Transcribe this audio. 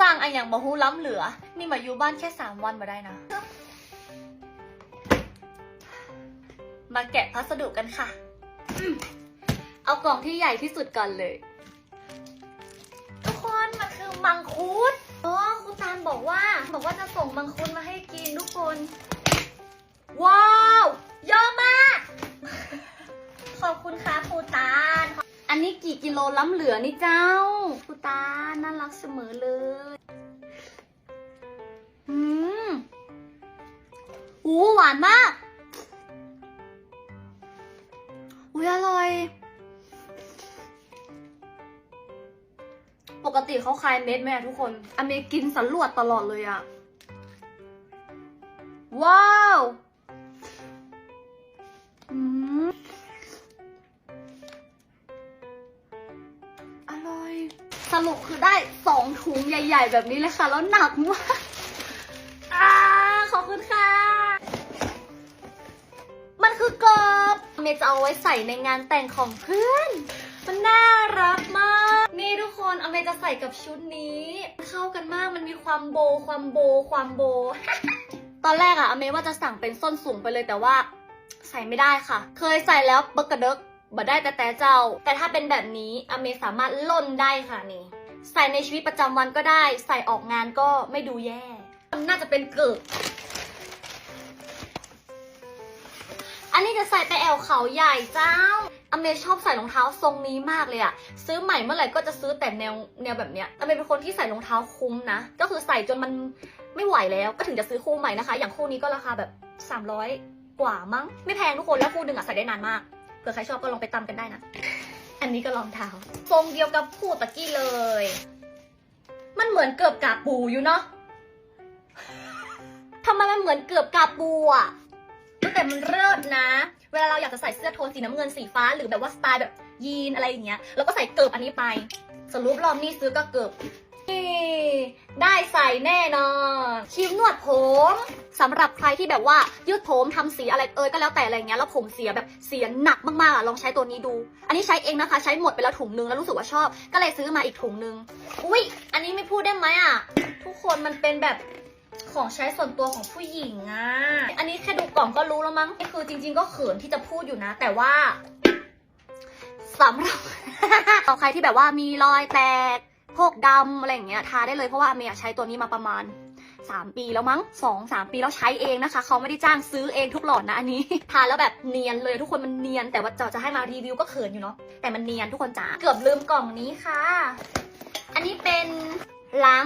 สร้างอันอย่างบะฮูล้ำเหลือ นี่มาอยู่บ้านแค่สามวันมาได้นะ มาแกะพัสดุกันค่ะ เอากล่องที่ใหญ่ที่สุดก่อนเลย ทุกคนมันคือมังคุดอ๋อครูตาลบอกว่า บอกว่าจะส่งมังคุดมาให้กินทุกคน ว้าวเยอะมาก ขอบคุณค่ะครูตาล อันนี้กี่กิโลล้ำเหลือนี่เจ้า ตา น่ารักเสมอเลยอืมอู้หวานมาก อุ้ยอร่อย ปกติเขาคายเม็ดไหมอะทุกคน อเมกินสันลวดตลอดเลยอะว้าว สรุปคือได้สองถุงใหญ่ ๆ แบบนี้เลยค่ะ แล้วหนักมากอ่าขอบคุณค่ะ มันคือกรอบเมย์จะเอาไว้ใส่ในงานแต่งของเพื่อน มันน่ารักมาก นี่ทุกคนอเมย์จะใส่กับชุดนี้เข้ากันมากมันมีความโบความโบความโบ ตอนแรกอะอเมย์ว่าจะสั่งเป็นส้นสูงไปเลยแต่ว่า ใส่ไม่ได้ค่ะ เคยใส่แล้วเบิกกระเดก บ่ได้แต่แต่เจ้า แต่ถ้าเป็นแบบนี้อเมสามารถล่นได้ค่ะนี่ ใส่ในชีวิตประจำวันก็ได้ ใส่ออกงานก็ไม่ดูแย่ น่าจะเป็นเกิดอันนี้จะใส่ไปแอวเขาใหญ่เจ้า อเมชอบใส่รองเท้าทรงนี้มากเลยอะซื้อใหม่เมื่อไหร่ก็จะซื้อแต่แนวแนวแบบเนี้ย อเมเป็นคนที่ใส่รองเท้าคุ้มนะ ก็คือใส่จนมันไม่ไหวแล้ว ก็ถึงจะซื้อคู่ใหม่นะคะ อย่างคู่นี้ก็ราคาแบบ 300 กว่ามั้ง ไม่แพงทุกคน แล้วคู่หนึ่งอะใส่ได้นานมาก เผื่อใครชอบก็ลองไปตำกันได้นะ อันนี้ก็รองเท้าทรงเดียวกับคู่ตะกี้เลย มันเหมือนเกือบกาปูอยู่เนาะทำไมมันเหมือนเกือบกาปูอะแต่มันเลิศนะ เวลาเราอยากจะใส่เสื้อโทนสีน้ำเงินสีฟ้าหรือแบบว่าสไตล์แบบยีนอะไรอย่างเงี้ย แล้วก็ใส่เกิบอันนี้ไป สรุปรอบนี้ซื้อก็เกิบนี่ได้ใส่แน่นอนครีมนวดผม สำหรับใครที่แบบว่ายืดผมทำสีอะไรเอ่ยก็แล้วแต่อะไรเงี้ยแล้วผมเสียแบบเสียหนักมากๆอะลองใช้ตัวนี้ดู อันนี้ใช้เองนะคะ ใช้หมดไปแล้วถุงนึงแล้วรู้สึกว่าชอบ ก็เลยซื้อมาอีกถุงนึงอุ้ยอันนี้ไม่พูดได้ไหมอะทุกคนมันเป็นแบบของใช้ส่วนตัวของผู้หญิงอะ อันนี้แค่ดูกล่องก็รู้แล้วมั้ง คือจริง ๆ ก็เขินที่จะพูดอยู่นะ แต่ว่าสำหรับเอาใครที่แบบว่ามีรอยแตกพวกดำอะไรอย่างเงี้ยทาได้เลยเพราะว่าเมย์อะใช้ตัวนี้มาประมาณ 3 ปีแล้วมั้ง2อสามปีแล้วใช้เองนะคะ เขาไม่ได้จ้างซื้อเองทุกหลอดนะอันนี้ ทานแล้วแบบเนียนเลยทุกคนมันเนียน แต่ว่าจะจะให้มารีวิวก็เขินอยู่เนาะ แต่มันเนียนทุกคนจ๋า เกือบลืมกล่องนี้ค่ะ อันนี้เป็นล้าง